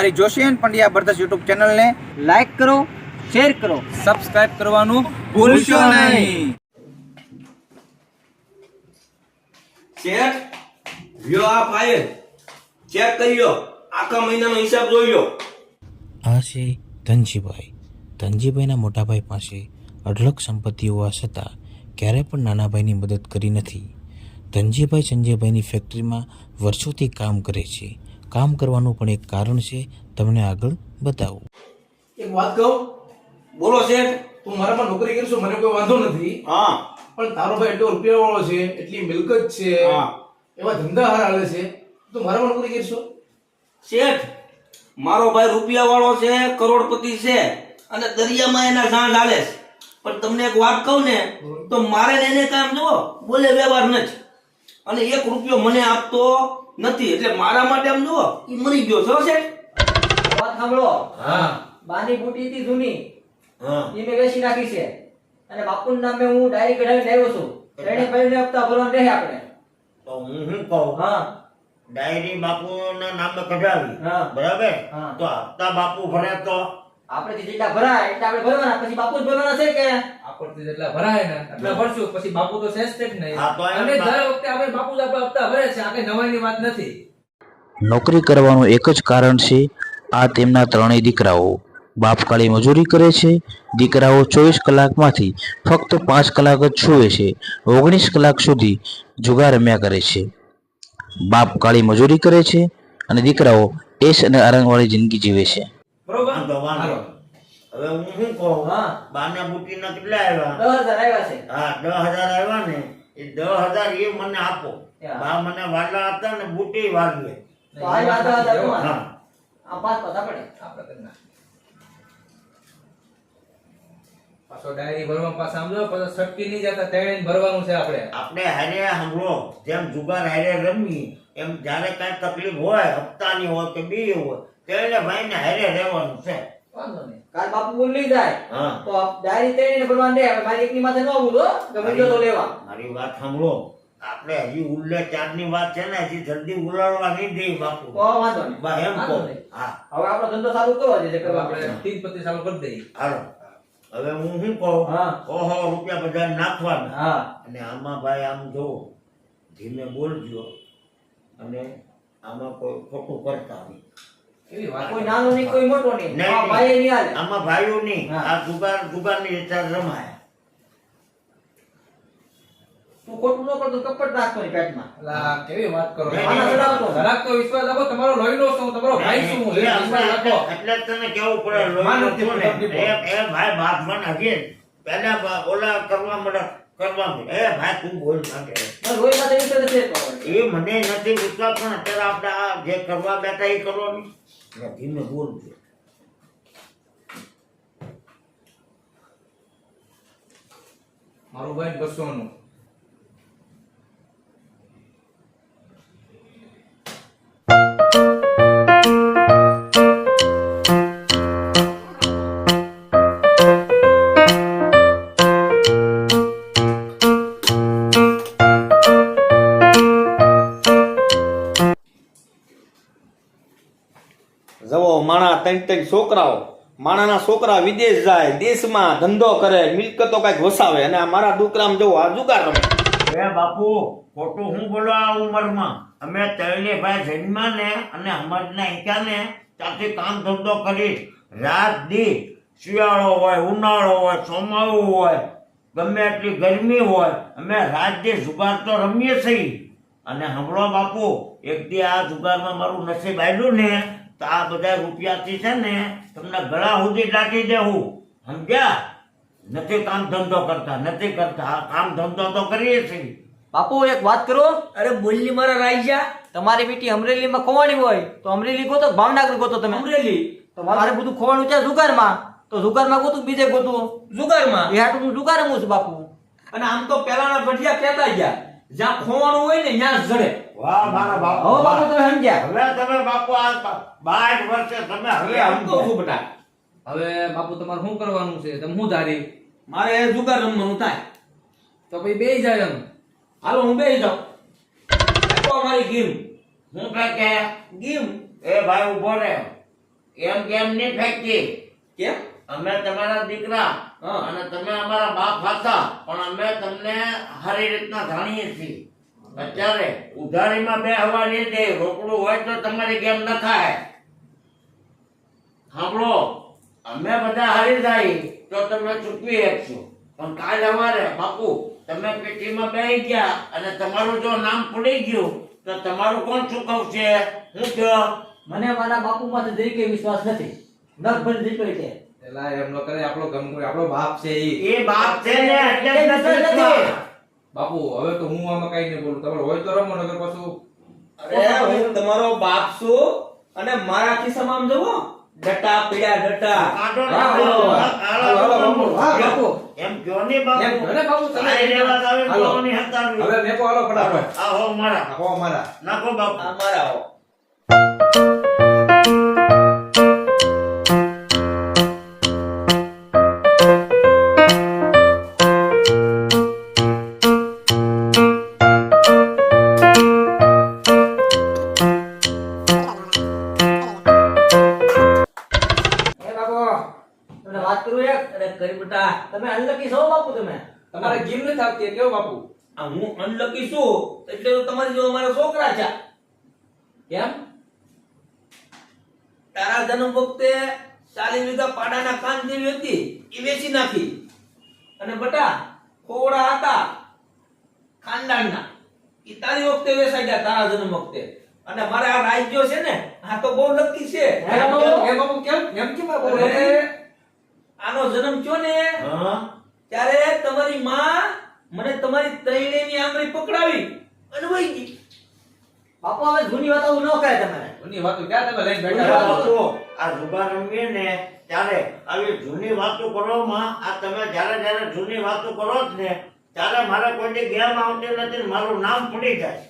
અમારી જોશીયન Pandya brothers YouTube ચેનલને લાઈક કરો શેર કરો સબસ્ક્રાઇબ કરવાનું ભૂલશો નહીં. ચેક લ્યો આ ફાઈલ ચેક કરી લો આખા મહિનાનો હિસાબ જોઈ લો આ છે ધનજીભાઈ. ધનજીભાઈના મોટાભાઈ પાસે અઢળક સંપત્તિ હોવા છતાં ક્યારેય પણ નાના ભાઈની મદદ કરી નથી. ધનજીભાઈ સંજયભાઈની ફેક્ટરીમાં વર્ષોથી કામ કરે છે. કામ કરવાનું પણ એક કારણ છે તમને આગળ બતાવું. એક વાત કહું? બોલો શેઠ તું મારામાં નોકરી કરશો મને કોઈ વાંધો નથી. હા. પણ તારો ભાઈ એટલો રૂપિયા વાળો છે એટલી મિલકત છે હા. એવા ધંધા હારા હાલે છે. તું મારામાં નોકરી કરશો? શેઠ મારો ભાઈ રૂપિયા વાળો છે કરોડપતિ છે અને દરિયામાં એના સાંજ હાલે છે. પણ તમને એક વાત કહું ને તો મારે એને કામ જુઓ બોલે વ્યવહાર નથી અને એક રૂપિયો મને આપતો નથી એટલે મારા માટે આમ જુઓ એ મરી ગયો છો છે? વાત સાંભળો. હા. બાની બુટી હતી જૂની. હા. એ મેં વેચી નાખી છે. અને બાપુ નામે હું ડાયરી કઢાવીને આવ્યો છું. ત્રણે ભાઈને હપ્તા ભરવાના રહે આપણે. તો હું શું કહું? હા. ડાયરી બાપુના નામે કઢાવી. હા. બરાબર? હા. તો હપ્તા બાપુ ભરે તો આપણે જેટલા ભરાય એટલે આપણે ભરવાના. પછી બાપુ જ ભરવાના છે કે? આપણથી જેટલા ભરાય ને એટલા ભરશું. પછી બાપુ તો શ્રેષ્ઠ જ નહીં. હા, તો એમ અને દર વખતે આપણે બાપુ જ આપણા હપ્તા ભરે છે. આ કઈ નવાઈની વાત નથી. નોકરી કરવાનું એક જ કારણ છે આ તેમના ત્રણેય દીકરાઓ. બાપ કાળી મજૂરી કરે છે દીકરાઓ ચોવીસ કલાકમાંથી ફક્ત પાંચ કલાક જ છૂવે છે ઓગણીસ કલાક સુધી જુગાર રમ્યા કરે છે. બાપ કાળી મજૂરી કરે છે અને દીકરાઓ એશ અને આરંગવાળી જિંદગી જીવે છે. બરોબર? વાંધો વાંધો હવે હું શું કહું? હા. બુટીના કેટલા આવ્યા? દસ આવ્યા છે. હા દસ હજાર આવ્યા ને એ દસ હજાર એ મને આપો. બા મને વાલા હતા ને બુટી વાળીએ તો આ વાત હતા તમારે. હા. આ પાંચ પાછા પડે. આપણે પાછો ડાયરી ભરવા પાછા સમજો પાછો છટકી નહીં જતા તેણે ભરવાનું છે આપણે. આપણે હારે સાંભળો જેમ જુગાર હારે રમી એમ જ્યારે કાંઈ તકલીફ હોય હપ્તાની હોય કે બી હોય તેને ભાઈને હારે રહેવાનું છે. વાંધો નહીં. કાલ બાપુ બોલી જાય. હા. તો ડાયરી તેડીને ભરવાન દે. હવે મારી એકની માથે ન બોલો ગમે તો લેવા. મારી વાત સાંભળો. આપણે હજી ઉલ્લે ચારની વાત છે ને હજી જલ્દી ઉલાડવા નહીં દે બાપુ. વાંધો નહીં. બા એમ કહો. નહીં. હા. હવે આપણો ધંધો ચાલુ કરવો છે કરવા આપણે તીન પત્તી ચાલુ કરી દઈએ. હાલો. હવે હું શું કહું? હા. ઓહો રૂપિયા બધા નાખવાના. હા. અને આમાં ભાઈ આમ જો ધીમે બોલજો. અને આમાં કોઈ ખોટું કરતા નહીં. કોઈ નાનો નહીં કોઈ મોટો નહીં. નહીં, આ ભાઈ નહીં હાલે. આમાં ભાઈઓ નહીં. આ જુગાર જુગારની વિચાર રમાય. તું ખોટું ન કરતો કપટ નાખતો નહીં પેટમાં. અલા, કેવી વાત કરો? જરાક તો. વિશ્વાસ રાખો તમારો લોહીનો છું તમારો ભાઈ છું હું. વિશ્વાસ રાખો એટલે જ તને કેવું પડે લોહીનો છું એ એ ભાઈ બાપ મને હજી પહેલા ઓલા કરવા મળે કરવા એ ભાઈ તું બોલ સાથે વિશ્વાસ છે એ મને નથી વિશ્વાસ પણ અત્યારે આપણે આ જે કરવા બેઠા એ કરવાની. એટલે ધીમે બોલજો મારું ભાઈ બસોનું જવો ત્રણ ત્રણ છોકરાઓ, માણાના છોકરા વિદેશ જાય, દેશમાં ધંધો કરે, મિલકતો કંઈક વસાવે અને મારા દુકરામ જવો, આ જુગાર રમે. એ બાપુ, ખોટું હું બોલો આ ઉંમરમાં? અમે તૈલે ભાઈ જન્મા ને અને અમારના ઈકાને ત્યાંથી કામ ધંધો કરી રાત દી શિયાળો હોય, ઉનાળો હોય ચોમાવું હોય, ગમે એટલી ગરમી હોય, અમે રાત દી જુગાર તો રમીએ છીએ. અને હમણાં બાપુ, એક દી આ જુગારમાં મારું નસીબ આવ્યું ને તો આ બધા રૂપિયાથી છે ને તમને ગળા સુધી દાટી દેવું. સમજ્યા? નથી કામ ધંધો કરતા નથી કરતા. આ કામ ધંધો તો કરીએ છીએ. બાપુ એક વાત કરો. અરે બોલની મારા રાઈજા તમારી બેટી અમરેલીમાં ખોવાણી હોય તો અમરેલી ગોતો ભાવનગર ગોતો તમે? અમરેલી? તો મારે બધું ખોવાનું છે જુગારમાં. તો જુગારમાં ગોતું બીજે ગોતું? જુગારમાં? એ હાટું હું જુગાર રમું છું બાપુ. અને આમ તો પેલાના ભઠિયા કહેતા ગયા. જ્યાં ખોવાનું હોય ને ત્યાં જડે. વાહ મારા બાપુ. હવે બાપુ. તમે સમજ્યા? હવે તમે બાપુ આ બાર વર્ષે તમે હવે તો સમજો. શું બેટા? હવે બાપુ તમારે શું કરવાનું છે? તમે શું ધારી? મારે જુગાર રમવાનું થાય. તો પછી બે જાય એમ. હાલો હું બેસી જાઉં. આપો મારી ગીમ. હું ફેંકે કે? ગીમ? એ ભાઈ ઊભો રહે. એમ કેમ નહીં ફેંકતી કેમ? અમે તમારા દીકરા. અને તમે અમારા બાપ હતા પણ અમે તમને સારી રીતના જાણીએ છીએ. અત્યારે ઉધારીમાં બે હવા નહીં દે રોકડું હોય તો તમારી કેમ ન થાય. સાંભળો અમે બધા હારી જાય તો તમે ચૂકવી શકશો પણ કાલ અમારે બાપુ તમે પેટીમાં બેસી ગયા અને તમારું જો નામ પડી ગયું તો તમારું કોણ ચૂકવશે? હું કહો મને મારા બાપુ માથે વિશ્વાસ નથી. નખભર દીકરી છે એલા એમ ન કરે આપણો ગમ આપણો બાપ છે ઈ. એ બાપ છે ને એટલે નથી. બાપુ હવે તો હું આમાં કઈ નહીં બોલું. તમારે હોય તો રમો નગર પાછું. અરે હું તમારો બાપ છું અને મારા ખિસ્સામાં આમ જુઓ. ડટા પીડા ડટા. હા, હાલો, બાપુ. હા બાપુ. એમ કયો ને બાપુ. એમ કહો ને બાપુ, તમે. એ વાત આવે બોલવાની હતા હવે મેકો હાલો ફટાફટ. આ હો મારા. હો મારા. નાખો બાપુ. આ મારા હો. તમે અનલકી છો બાપુ તમે? તમારે ગીમ નથી આવતી કેવો બાપુ. આ હું અનલકી છું એટલે તમારી જો અમારા છોકરા છે. કેમ? તારા જન્મ વખતે ચાલી વીઘા પાડાના કાન જેવી હતી એ વેચી નાખી. અને બટા ખોવડા હતા ખાનદાનના. એ તારી વખતે વેચાઈ ગયા તારા જન્મ વખતે. અને મારા આ રાજ્યો છે ને આ તો બહુ લકી છે. કેમ? કેમ કેમ કેમ આનો જન્મ થયો ને? ત્યારે તમારી માં મને તમારી ત્રણેયની આંગળી પકડાવી. અને વહી ગઈ. બાપુ હવે જૂની વાતો ન કરે તમારે. જૂની વાતો ક્યાં તમે લઈને બેઠા છો? આ જુગાર રમીએ ને ત્યારે આવી જૂની વાતો કરવામાં આ તમે જ્યારે જ્યારે જૂની વાતો કરો જ ને ત્યારે મારે કોઈની ગેમ આવતી નથી મારું નામ પડી જાય.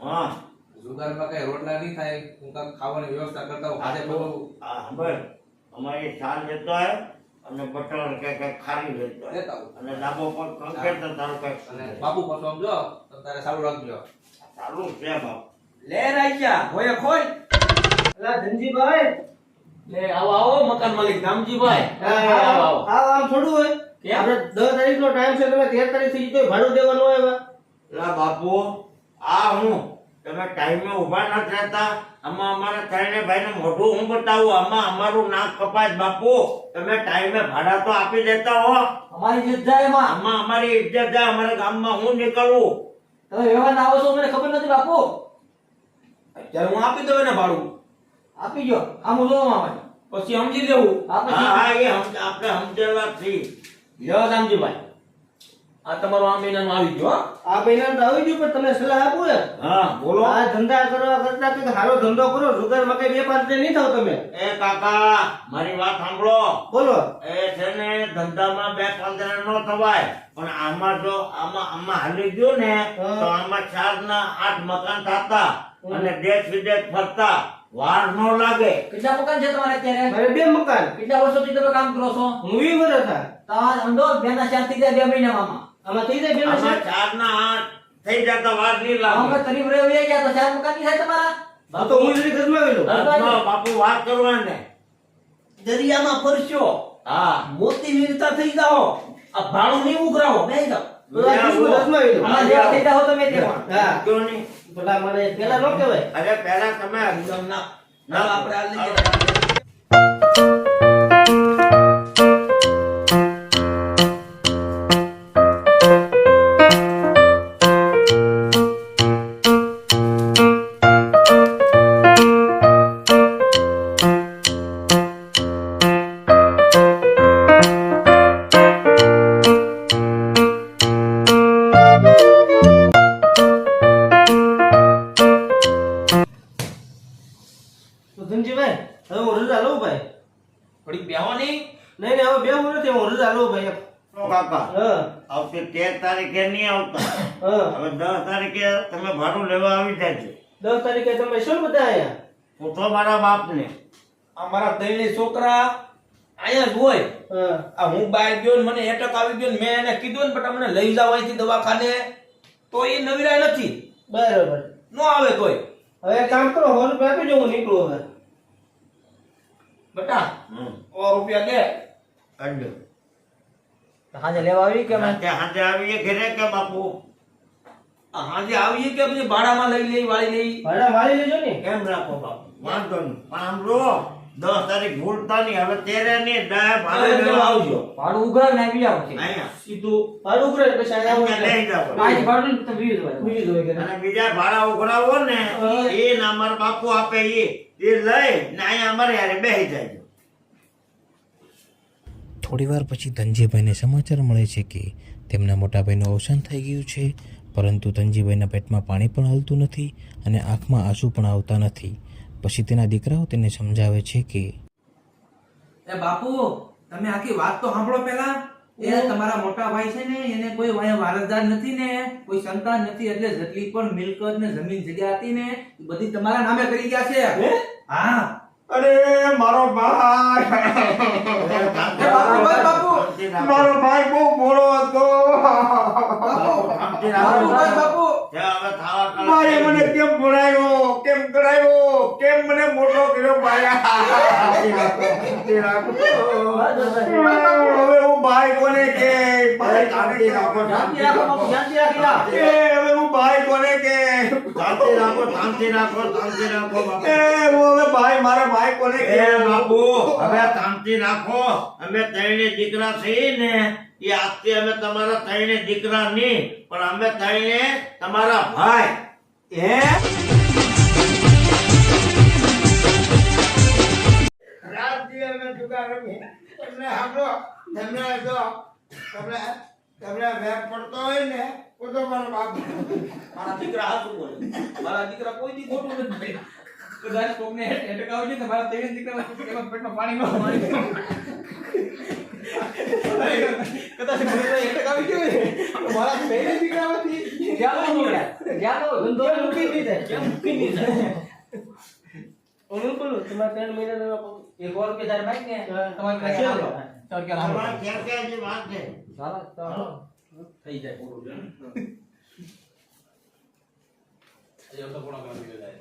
હા. જુગારમાં કઈ રોટલા નહીં થાય હું કાંઈક ખાવાની વ્યવસ્થા કરતા હું હાથે બધું હા સાંભળ અમારી છાલ જતો હોય અને બટર કે કે ખારી લેતો અને ડાબો પગ કંકેર તો તારું કઈ અને બાપુ પાછો આમ જો તો તારે સારું રાખજો. સારું છે બાપ. લે રાજા હોય ખોય. અલા ધનજીભાઈ. લે આવો આવો મકાન માલિક રામજીભાઈ આવો, આવો. આમ થોડું હોય. કે આપણે દસ તારીખ નો ટાઈમ છે તમે તેર તારીખથી કોઈ ભાડું દેવાનું હોય એમાં લા બાપુ આ હું તમે ટાઈમે ઊભા નથી રહેતા આમાં અમારા ત્રણે ભાઈને મોઢું હું બતાવું આમાં અમારું નાક કપાય બાપુ. તમે ટાઈમે ભાડા તો આપી દેતા હો. અમારી ઇજ્જત એમાં? આમાં અમારી ઇજ્જત જાય અમારા ગામમાં હું નીકળવું તમે વ્યવહાર આવો છો મને ખબર નથી બાપુ. અત્યારે હું આપી દઉં એને ભાડું. આપી ગયો આમ જો મામા પછી સમજી લેવું. હા હા એ આપણે સમજેલા છીએ. લ્યો રામજીભાઈ. આ તમારો આ મહિનાનો આવી ગયો આ મહિનાનો આવી ગયો પણ તમે સલાહ આપો ને હા બોલો. આ ધંધા કરવા કરતા કે સારો ધંધો કરો જુગારમાં કઈ બે પાંચ ને નહીં થાવ તમે. એ કાકા મારી વાત સાંભળો. બોલો. એ છે ને ધંધામાં બે પંદર નો થવાય પણ આમાં જો આમાં આમાં હાલી ગયો ને તો આમાં ચાર ના આઠ મકાન થતા અને દેશ વિદેશ ફરતા. વાર નો લાગે. કેટલા મકાન છે તમારે અત્યારે? મારે બે મકાન. કેટલા વર્ષોથી તમે કામ કરો છો? હું વી થાય. તો આ ધંધો બેના ચારથી જાય બે મહિનામાં. આમાં થઈ જાય બે આમાં ચાર ના આઠ. થઈ જતા વાર નહીં આમાં લાગે તરીફ રહ્યો વહી ગયા તો ચાર મકાનની થાય તમારા. હા તો હું જરી ઘરમાં આવેલો? બાપુ વાત કરવા ને દરિયામાં ફરશો. હા. મોતી વીરતા થઈ જાઓ. આ ભાડું નહીં ઉઘરાવો. બે જાઓ. આમાં નહીં. પેલા મને પેલા નો કહેવાય. અરે પેલા તમે એકદમ ના ના. ના આપણે દસ તારીખે તમે શું બધા આયા? પૂછો મારા બાપને. અમારા ત્રણેય છોકરા અહીંયા જ હોય. આ હું બહાર ગયો ને મને એટક આવી ગયો ને મેં એને કીધું ને પણ મને લઈ જાવ અહીંથી દવાખાને. તો એ નવીરાય નથી. બરાબર. નો આવે તોય. હવે કામ કરો સો રૂપિયા આપી દો હું નીકળું હવે. બટા હમ. ઓ રૂપિયા દે. અડ્ડો. હાજે લેવા આવી કે અમે? ત્યાં આવી ઘરે કે બાપુ? હાંજે આવીએ કે પછી ભાડામાં લઈ લઈ વાળી લઈ? ભાડા વાળી લેજો ને. કેમ રાખો બાપ વાંધો નહીં. પણ આમ રો દસ તારીખ ભૂલતા નહીં હવે તેરે નહીં ડાય ભાડે આવજો. ભાડું ઉઘરા ને જાવ અહીંયા. સીધું ભાડું ઉઘરે એટલે પછી અહીંયા લઈ જાઓ. પાંચ ભાડું ને હોય બીજું હોય અને બીજા ભાડા ઉઘરાવો ને એ ને અમાર બાપુ આપે એ. એ લઈ ને અહીંયા અમારે યારે બેસી જાય થોડીવાર પછી ધનજીભાઈને સમાચાર મળે છે કે તેમના મોટાભાઈનું અવસાન થઈ ગયું છે. પરંતુ ધનજીભાઈના પેટમાં પાણી પણ હલતું નથી અને આંખમાં આંસુ પણ આવતા નથી. પછી તેના દીકરાઓ તેને સમજાવે છે કે એ બાપુ તમે આખી વાત તો સાંભળો પેલા એ તમારા મોટા ભાઈ છે ને એને કોઈ વારસદાર નથી ને કોઈ સંતાન નથી એટલે જેટલી પણ મિલકત ને જમીન જગ્યા હતી ને બધી તમારા નામે કરી ગયા છે. હા? અરે મારો ભાઈ. બાપુ બાપુ મારો ભાઈ બહુ મોડો હતો. બાપુ. બાપુ મારે મને કેમ ભણાયો? કેમ કરાયો? કેમ મને મોટો કર્યો ભાઈ હવે હું ભાઈ કોને કે? ભાઈ શાંતિ રાખો શાંતિ રાખો બાપુ શાંતિ રાખી લા એ હવે હું ભાઈ કોને કે? શાંતિ રાખો શાંતિ રાખો શાંતિ રાખો એ હવે ભાઈ મારા ભાઈ કોને કે? બાપુ હવે શાંતિ રાખો. અમે ત્રણે દીકરા છીએ ને એ આજથી અમે તમારા થઈને દીકરા નહીં પણ અમે થઈને તમારા ભાઈ. હે રાતથી અમે જુગાર રમીએ. તમને સાંભળો તમને જો તમને તમને વેર પડતો હોય ને તો તો મારો બાપ મારા દીકરા હાથું બોલે મારા દીકરા કોઈ દી ખોટું નથી બોલ્યા. કદાચ કોકને એટેક આવી જાય તો મારા ત્રણ પેટમાં પાણી ન પાણી કદાચ મને એટેક આવી ગયો ને મારા ત્રણ દીકરામાંથી જ્યાં નો નીકળ્યા જ્યાં નો ધંધો મૂકી દીધે? કેમ મૂકી દીધા? ઓલું બોલું તમારે ત્રણ મહિના એક વાર કે તારે બાઈક ને તમારે પાસે ચાલો. ચાલો કે હાલો. ક્યાં ક્યાં જે વાત છે? ચાલો ચાલો થઈ જાય. પૂરું એ તો પૂર્ણ કરી દીધો જાય